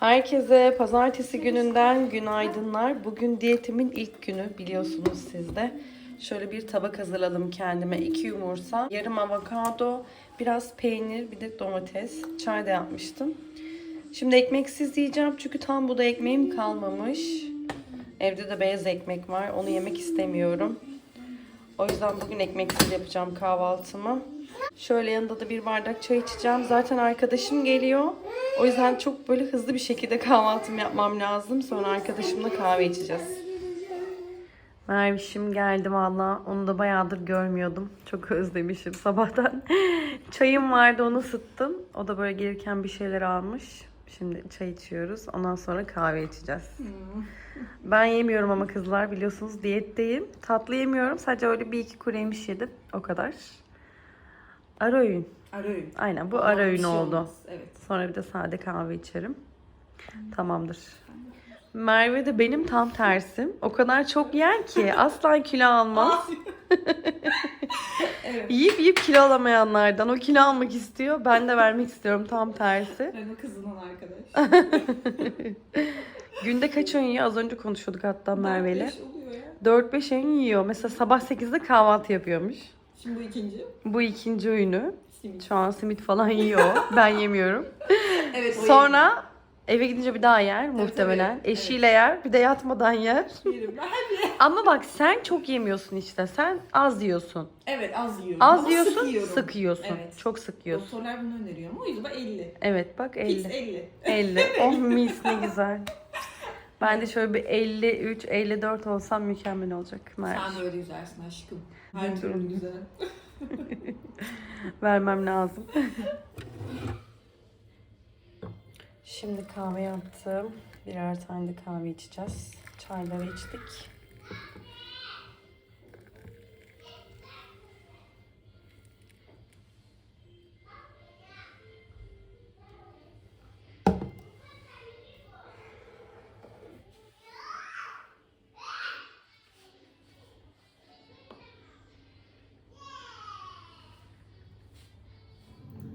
Herkese pazartesi gününden günaydınlar. Bugün diyetimin ilk günü biliyorsunuz siz de. Şöyle bir tabak hazırladım kendime. iki yumurta, yarım avokado, biraz peynir, bir de domates. Çay da yapmıştım. Şimdi ekmeksiz yiyeceğim çünkü tam bu da ekmeğim kalmamış. Evde de beyaz ekmek var. Onu yemek istemiyorum. O yüzden bugün ekmeksiz yapacağım kahvaltımı. Şöyle yanında da bir bardak çay içeceğim. Zaten arkadaşım geliyor. O yüzden çok böyle hızlı bir şekilde kahvaltımı yapmam lazım. Sonra arkadaşımla kahve içeceğiz. Mervişim geldi valla. Onu da bayağıdır görmüyordum. Çok özlemişim sabahtan. Çayım vardı onu ısıttım. O da böyle gelirken bir şeyler almış. Şimdi çay içiyoruz. Ondan sonra kahve içeceğiz. Ben yemiyorum ama kızlar biliyorsunuz diyetteyim. Tatlı yemiyorum. Sadece öyle bir iki kuru yemiş yedim. O kadar. Ara öğün. Ara öğün. Aynen bu Ama ara bir öğün şey oldu. olmaz, Evet. Sonra bir de sade kahve içerim. Tamamdır. Merve de benim tam tersim. O kadar çok yer ki asla kilo almaz. evet. Yiyip yiyip kilo alamayanlardan. O kilo almak istiyor. Ben de vermek istiyorum tam tersi. Ben o kızının arkadaş. Günde kaç öğün yiyor? Az önce konuşuyorduk hatta Merve'yle. Beş oluyor ya. 4-5 öğün yiyor. Mesela sabah 8'de kahvaltı yapıyormuş. Şimdi bu ikinci. Bu ikinci öğünü. Simit. Şu an simit falan yiyor. Ben yemiyorum. Evet. o Sonra eve gidince bir daha yer muhtemelen. tabii. Eşiyle yer. Bir de yatmadan yer. yerim. Yerim. Ben hep Ama bak sen çok yemiyorsun işte. Sen az yiyorsun. Evet az yiyorum. Az Ama yiyorsun, sık yiyorum. yiyorsun. Evet. Çok sık yiyorsun. Doktorlar bunu öneriyor ama o yüzden 50. Evet bak Fix 50. 50. 50. Oh mis ne güzel. Ben de şöyle bir 53, 54 olsam mükemmel olacak. Mer. Sen de öyle yüzersin aşkım. Her türlü güzel. Vermem lazım. Şimdi kahve yaptım. Birer tane de kahve içeceğiz. Çayları içtik.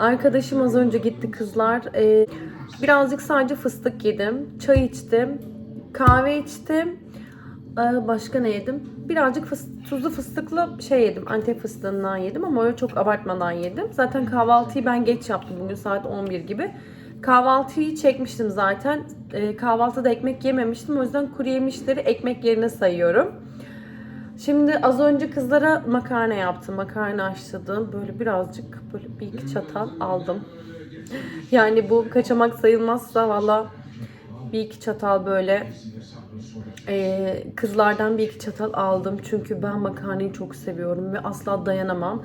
Arkadaşım az önce gitti kızlar. Ee, birazcık sadece fıstık yedim. Çay içtim. Kahve içtim. Ee, başka ne yedim? Birazcık fıs- tuzlu fıstıklı şey yedim. Antep fıstığından yedim ama öyle çok abartmadan yedim. Zaten kahvaltıyı ben geç yaptım. Bugün saat 11 gibi. Kahvaltıyı çekmiştim zaten. Ee, kahvaltıda ekmek yememiştim. O yüzden kuru yemişleri ekmek yerine sayıyorum. Şimdi az önce kızlara makarna yaptım. Makarna haşladım. Böyle birazcık böyle bir iki çatal aldım. Yani bu kaçamak sayılmazsa valla bir iki çatal böyle eee, kızlardan bir iki çatal aldım. Çünkü ben makarnayı çok seviyorum ve asla dayanamam.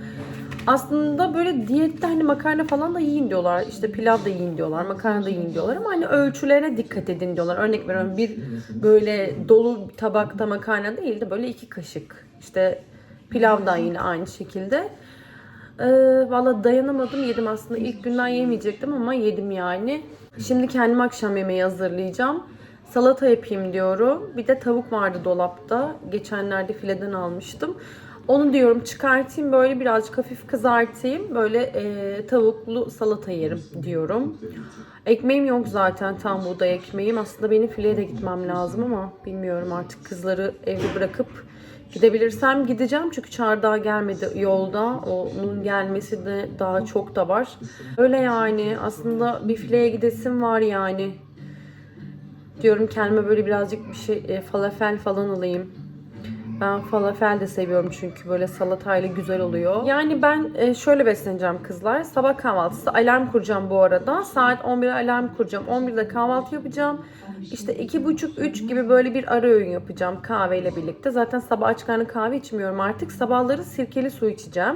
Aslında böyle diyette hani makarna falan da yiyin diyorlar. İşte pilav da yiyin diyorlar. Makarna da yiyin diyorlar. Ama hani ölçülerine dikkat edin diyorlar. Örnek veriyorum bir böyle dolu tabakta makarna değil de böyle iki kaşık. İşte pilav da yine aynı şekilde. Ee, Valla dayanamadım yedim aslında ilk günden yemeyecektim ama yedim yani. Şimdi kendim akşam yemeği hazırlayacağım. Salata yapayım diyorum. Bir de tavuk vardı dolapta. Geçenlerde fileden almıştım. Onu diyorum çıkartayım böyle birazcık hafif kızartayım. Böyle e, tavuklu salata yerim diyorum. Ekmeğim yok zaten tam buğday ekmeğim. Aslında benim fileye de gitmem lazım ama bilmiyorum artık kızları evde bırakıp Gidebilirsem gideceğim çünkü Çağrı daha gelmedi yolda. Onun gelmesi de daha çok da var. Öyle yani aslında bir fileye gidesim var yani. Diyorum kendime böyle birazcık bir şey e, falafel falan alayım. Ben falafel de seviyorum çünkü böyle salatayla güzel oluyor. Yani ben e, şöyle besleneceğim kızlar. Sabah kahvaltısı alarm kuracağım bu arada. Saat 11'e alarm kuracağım. 11'de kahvaltı yapacağım. İşte 2.30-3 gibi böyle bir ara öğün yapacağım kahveyle birlikte. Zaten sabah aç karnı kahve içmiyorum artık. Sabahları sirkeli su içeceğim.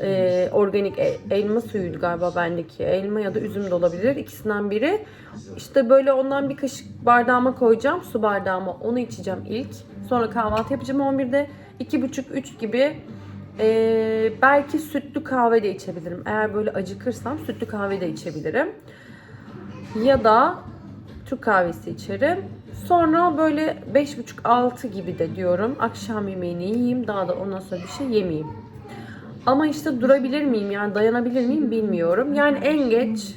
E, organik e- elma suyuydu galiba bendeki. Elma ya da üzüm de olabilir. İkisinden biri. İşte böyle ondan bir kaşık bardağıma koyacağım. Su bardağıma. Onu içeceğim ilk. Sonra kahvaltı yapacağım 11'de. 2.30-3 gibi ee, belki sütlü kahve de içebilirim. Eğer böyle acıkırsam sütlü kahve de içebilirim. Ya da Türk kahvesi içerim. Sonra böyle 5.30-6 gibi de diyorum. Akşam yemeğini yiyeyim. Daha da ondan sonra bir şey yemeyeyim. Ama işte durabilir miyim yani dayanabilir miyim bilmiyorum. Yani en geç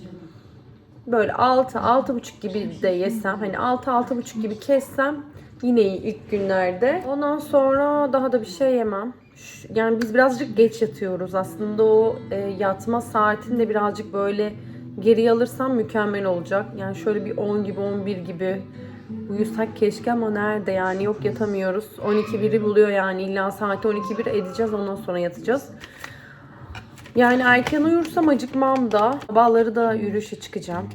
böyle 6 6,5 gibi de yesem hani 6 6,5 gibi kessem yine ilk günlerde. Ondan sonra daha da bir şey yemem. Yani biz birazcık geç yatıyoruz. Aslında o e, yatma saatini de birazcık böyle geri alırsam mükemmel olacak. Yani şöyle bir 10 gibi 11 gibi uyusak keşke ama nerede yani yok yatamıyoruz. 12 biri buluyor yani illa saati 12 bir edeceğiz ondan sonra yatacağız. Yani erken uyursam acıkmam da. Sabahları da yürüyüşe çıkacağım.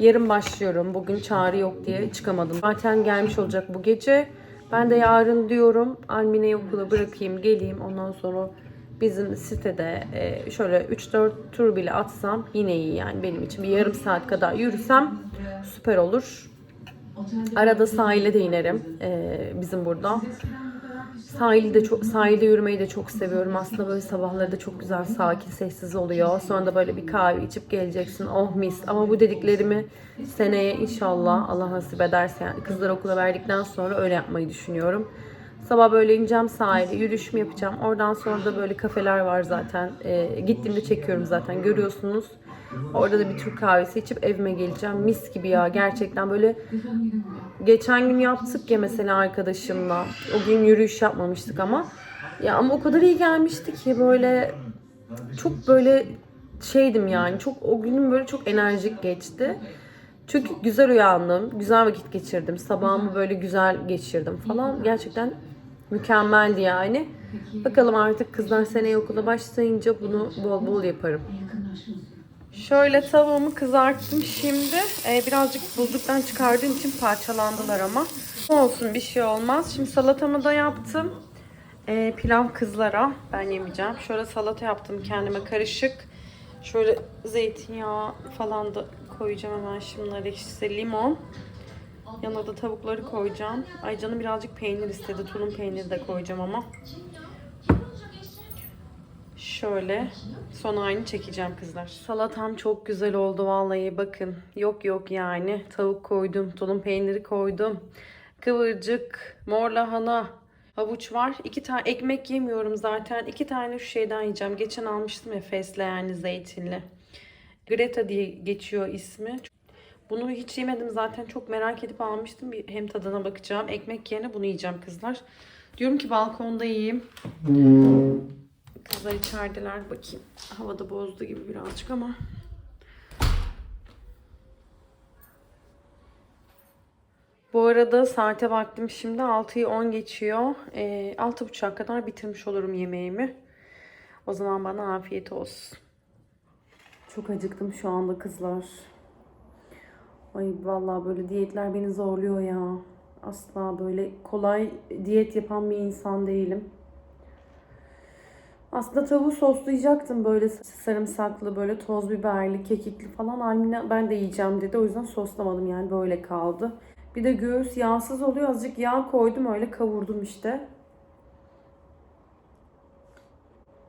Yarın başlıyorum. Bugün çağrı yok diye çıkamadım. Zaten gelmiş olacak bu gece. Ben de yarın diyorum Almine'yi okula bırakayım, geleyim. Ondan sonra bizim sitede e, şöyle 3-4 tur bile atsam yine iyi yani benim için. Bir yarım saat kadar yürüsem süper olur. Arada sahile de inerim e, bizim burada. Sahilde çok sahilde yürümeyi de çok seviyorum. Aslında böyle sabahları da çok güzel, sakin, sessiz oluyor. Sonra da böyle bir kahve içip geleceksin. Oh mis. Ama bu dediklerimi seneye inşallah Allah nasip ederse yani kızları okula verdikten sonra öyle yapmayı düşünüyorum. Sabah böyle ineceğim sahile, yürüyüşümü yapacağım. Oradan sonra da böyle kafeler var zaten. Ee, gittiğimde çekiyorum zaten görüyorsunuz. Orada da bir Türk kahvesi içip evime geleceğim. Mis gibi ya gerçekten böyle Geçen gün yaptık ya mesela arkadaşımla. O gün yürüyüş yapmamıştık ama. Ya ama o kadar iyi gelmişti ki böyle çok böyle şeydim yani. Çok o günüm böyle çok enerjik geçti. Çünkü güzel uyandım, güzel vakit geçirdim. Sabahımı böyle güzel geçirdim falan. Gerçekten mükemmeldi yani. Bakalım artık kızlar seneye okula başlayınca bunu bol bol yaparım. Şöyle tavuğumu kızarttım şimdi. Ee, birazcık buzluktan çıkardığım için parçalandılar ama. Olsun bir şey olmaz. Şimdi salatamı da yaptım. Ee, pilav kızlara. Ben yemeyeceğim. Şöyle salata yaptım kendime karışık. Şöyle zeytinyağı falan da koyacağım hemen şimdi işte limon. Yanına da tavukları koyacağım. Ay canım birazcık peynir istedi. Tulum peyniri de koyacağım ama. Şöyle son halini çekeceğim kızlar. Salatam çok güzel oldu vallahi bakın. Yok yok yani. Tavuk koydum, tulum peyniri koydum. Kıvırcık, mor lahana, havuç var. İki tane ekmek yemiyorum zaten. İki tane şu şeyden yiyeceğim. Geçen almıştım ya fesleğenli zeytinli. Greta diye geçiyor ismi. Bunu hiç yemedim zaten çok merak edip almıştım. Bir hem tadına bakacağım. Ekmek yerine bunu yiyeceğim kızlar. Diyorum ki balkonda yiyeyim. Kızlar içerideler bakayım. Havada bozdu gibi birazcık ama. Bu arada saate baktım şimdi 6'yı 10 geçiyor. Ee, 6.30'a kadar bitirmiş olurum yemeğimi. O zaman bana afiyet olsun. Çok acıktım şu anda kızlar. Ay vallahi böyle diyetler beni zorluyor ya. Asla böyle kolay diyet yapan bir insan değilim. Aslında tavuğu soslayacaktım böyle sarımsaklı, böyle toz biberli, kekikli falan. Almina ben de yiyeceğim dedi. O yüzden soslamadım yani böyle kaldı. Bir de göğüs yağsız oluyor. Azıcık yağ koydum öyle kavurdum işte.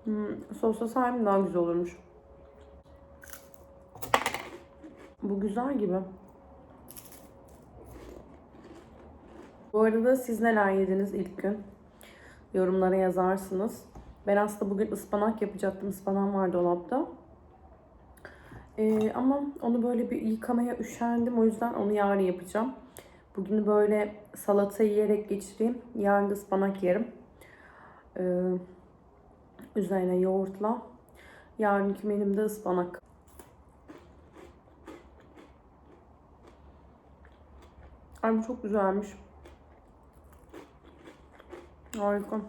Hmm, soslasaydım daha güzel olurmuş. Bu güzel gibi. Bu arada siz neler yediniz ilk gün? Yorumlara yazarsınız. Ben aslında bugün ıspanak yapacaktım. Ispanağım var dolapta. Ee, ama onu böyle bir yıkamaya üşendim. O yüzden onu yarın yapacağım. Bugün böyle salata yiyerek geçireyim. Yarın da ıspanak yerim. Ee, üzerine yoğurtla. Yarınki menümde ıspanak. Ay bu çok güzelmiş. Harika.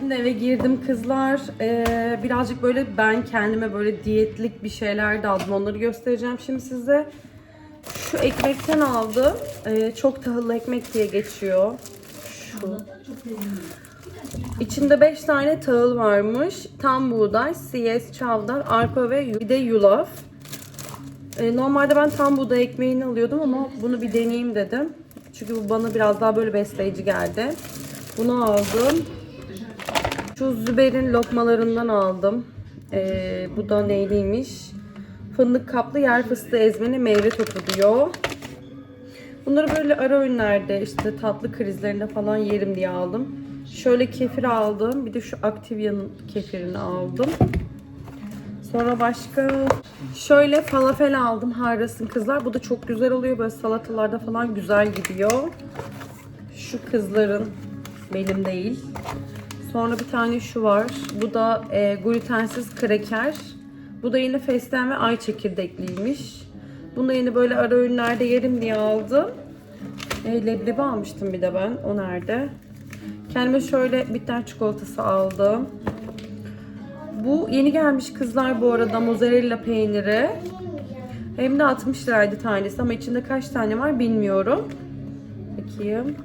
Şimdi eve girdim kızlar. Ee, birazcık böyle ben kendime böyle diyetlik bir şeyler de aldım. Onları göstereceğim şimdi size. Şu ekmekten aldım. Ee, çok tahıllı ekmek diye geçiyor. Şu. İçinde 5 tane tahıl varmış. Tam buğday, siyez, çavdar, arpa ve bir de yulaf. Ee, normalde ben tam buğday ekmeğini alıyordum ama bunu bir deneyeyim dedim. Çünkü bu bana biraz daha böyle besleyici geldi. Bunu aldım. Şu Züber'in lokmalarından aldım. Ee, bu da neyliymiş? fındık kaplı yer fıstığı ezmeli meyve topu diyor. Bunları böyle ara öğünlerde işte tatlı krizlerinde falan yerim diye aldım. Şöyle kefir aldım. Bir de şu Activia'nın kefirini aldım. Sonra başka şöyle falafel aldım Harras'ın kızlar. Bu da çok güzel oluyor. Böyle salatalarda falan güzel gidiyor. Şu kızların benim değil. Sonra bir tane şu var. Bu da e, glutensiz kraker. Bu da yine fesleğen ve ay çekirdekliymiş. Bunu da yine böyle ara öğünlerde yerim diye aldım. E, leblebi almıştım bir de ben. O nerede? Kendime şöyle bitter çikolatası aldım. Bu yeni gelmiş kızlar bu arada mozzarella peyniri. Hem de 60 liraydı tanesi ama içinde kaç tane var bilmiyorum. Bakayım.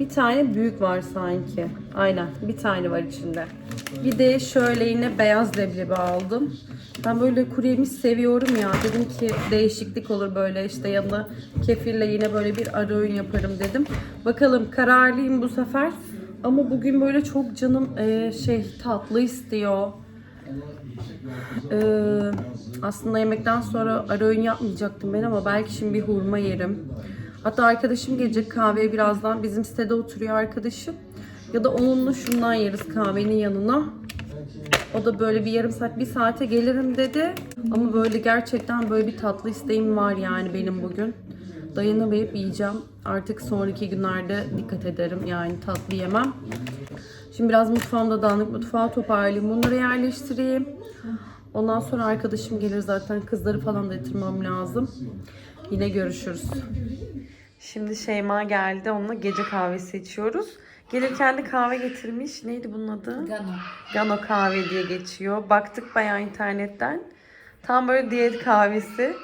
Bir tane büyük var sanki. Aynen bir tane var içinde. Bir de şöyle yine beyaz leblebi aldım. Ben böyle kuru yemiş seviyorum ya. Dedim ki değişiklik olur böyle işte yanına kefirle yine böyle bir ara öğün yaparım dedim. Bakalım kararlıyım bu sefer. Ama bugün böyle çok canım eee, şey tatlı istiyor. Ee, aslında yemekten sonra ara öğün yapmayacaktım ben ama belki şimdi bir hurma yerim. Hatta arkadaşım gelecek kahveye birazdan. Bizim sitede oturuyor arkadaşım. Ya da onunla şundan yeriz kahvenin yanına. O da böyle bir yarım saat, bir saate gelirim dedi. Ama böyle gerçekten böyle bir tatlı isteğim var yani benim bugün. Dayanamayıp yiyeceğim. Artık sonraki günlerde dikkat ederim yani tatlı yemem. Şimdi biraz mutfağımda dağınık mutfağı toparlayayım. Bunları yerleştireyim. Ondan sonra arkadaşım gelir zaten. Kızları falan da yatırmam lazım. Yine görüşürüz. Şimdi Şeyma geldi. Onunla gece kahvesi içiyoruz. Gelirken de kahve getirmiş. Neydi bunun adı? Gano. Gano kahve diye geçiyor. Baktık bayağı internetten. Tam böyle diyet kahvesi.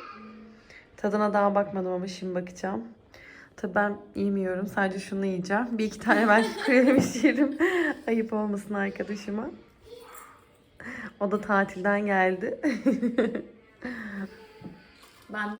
Tadına daha bakmadım ama şimdi bakacağım. Tabii ben yemiyorum. Sadece şunu yiyeceğim. Bir iki tane ben kuruyemiş yerim. Ayıp olmasın arkadaşıma. O da tatilden geldi. Ben